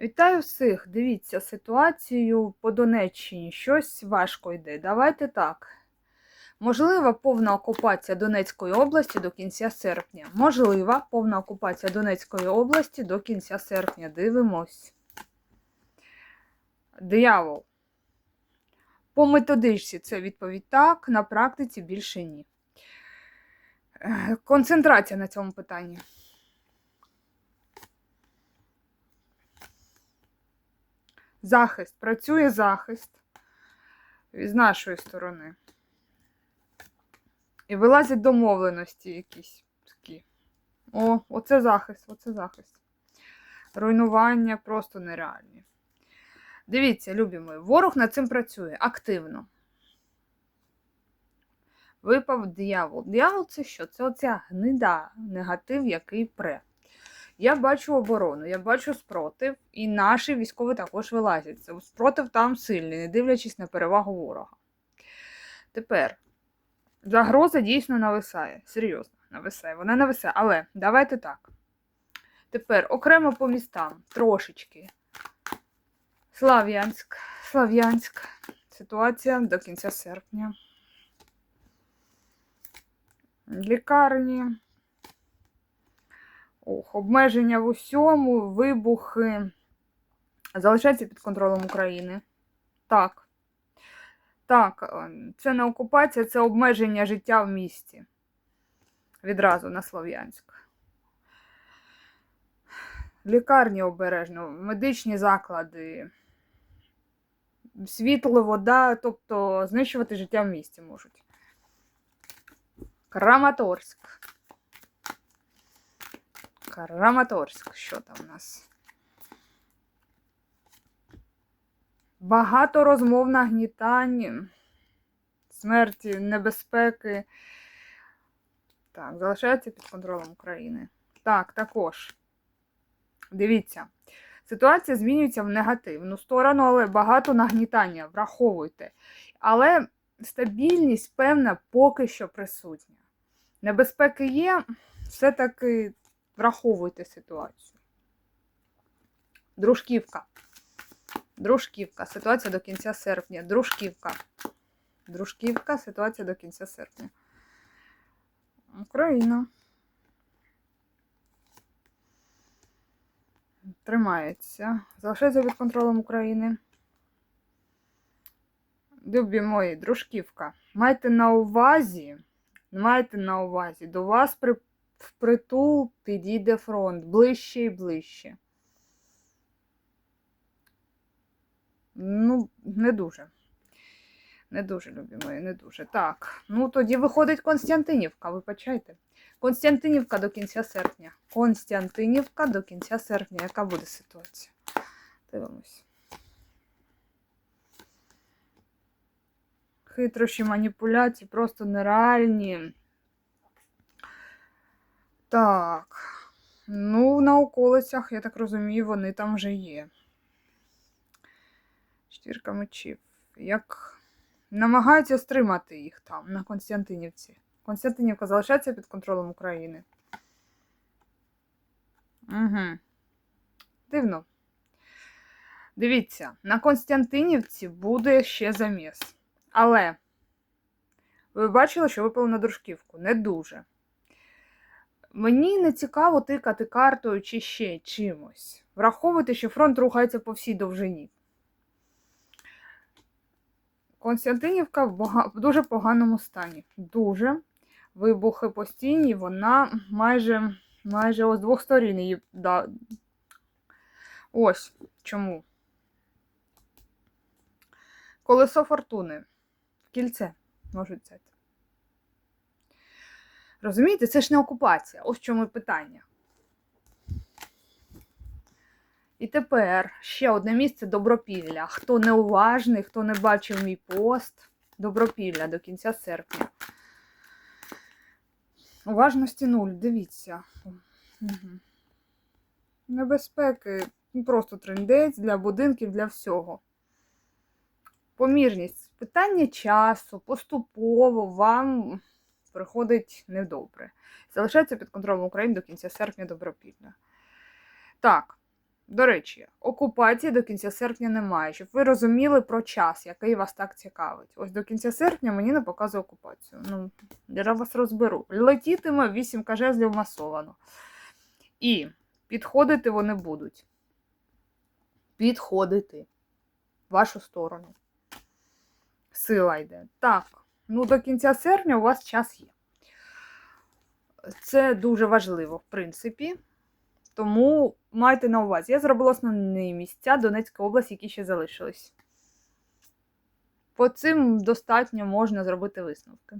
Вітаю всіх! Дивіться ситуацію по Донеччині. Щось важко йде. Давайте так. Можлива повна окупація Донецької області до кінця серпня. Можлива повна окупація Донецької області до кінця серпня. Дивимось. Диявол. По методичці це відповідь так, на практиці більше ні. Концентрація на цьому питанні. Захист. Працює захист з нашої сторони. І вилазять домовленості якісь такі. О, оце захист, оце захист. Руйнування просто нереальні. Дивіться, любі мої, ворог над цим працює активно. Випав диявол. Диявол це що? Це оця гнида, негатив, який пре. Я бачу оборону, я бачу спротив, і наші військові також вилазять. Спротив там сильний, не дивлячись на перевагу ворога. Тепер загроза дійсно нависає. Серйозно, нависає. Вона нависає. Але давайте так. Тепер окремо по містам трошечки. Слав'янськ, Слав'янськ. Ситуація до кінця серпня. Лікарні. Ох, обмеження в усьому, вибухи. Залишається під контролем України. Так. Так, е, це не окупація, це обмеження життя в місті. Відразу на Слов'янськ. Лікарні обережно, медичні заклади, світло, вода, тобто знищувати життя в місті можуть. Краматорськ. Краматорськ. Що там у нас? Багато розмов нагнітань, смерті, небезпеки. Так, залишається під контролем України. Так, також. Дивіться, ситуація змінюється в негативну сторону, але багато нагнітання, враховуйте. Але стабільність, певна, поки що присутня. Небезпеки є, все-таки враховуйте ситуацію. Дружківка. Дружківка. Ситуація до кінця серпня. Дружківка. Дружківка. Ситуація до кінця серпня. Україна. Тримається. Залишається під контролем України. Любі мої, дружківка. Майте на увазі, майте на увазі, до вас при впритул підійде фронт ближче і ближче. Ну, не дуже. Не дуже, любі мої, не дуже. Так, ну тоді виходить Константинівка, вибачайте. Константинівка до кінця серпня. Константинівка до кінця серпня. Яка буде ситуація? Дивимось. Хитрощі, маніпуляції, просто нереальні. Так. Ну, на околицях, я так розумію, вони там вже є. Четвірка мечів. Як намагаються стримати їх там, на Константинівці. Константинівка залишається під контролем України. Угу. Дивно. Дивіться, на Константинівці буде ще заміс. Але ви бачили, що випало на дружківку? Не дуже. Мені не цікаво тикати картою чи ще чимось. Враховуйте, що фронт рухається по всій довжині. Константинівка в дуже поганому стані. Дуже. Вибухи постійні, вона майже майже ось з двох сторін її. Да. Ось чому. Колесо фортуни. Кільце можуть взяти. Розумієте, це ж не окупація. Ось в чому питання. І тепер ще одне місце добропілля. Хто неуважний, хто не бачив мій пост, добропілля до кінця серпня. Уважності нуль, дивіться. Угу. Небезпеки, просто трендець для будинків, для всього. Помірність. Питання часу, поступово вам приходить недобре. Залишається під контролем України до кінця серпня добропілля. Так. До речі, окупації до кінця серпня немає, щоб ви розуміли про час, який вас так цікавить. Ось до кінця серпня мені не показує окупацію. Ну, я вас розберу. Летітиме 8 жезлів масовано. І підходити вони будуть. Підходити в вашу сторону. Сила йде. Так, ну до кінця серпня у вас час є. Це дуже важливо, в принципі. Тому майте на увазі, я зробила основні місця Донецької області, які ще залишились. По цим достатньо можна зробити висновки.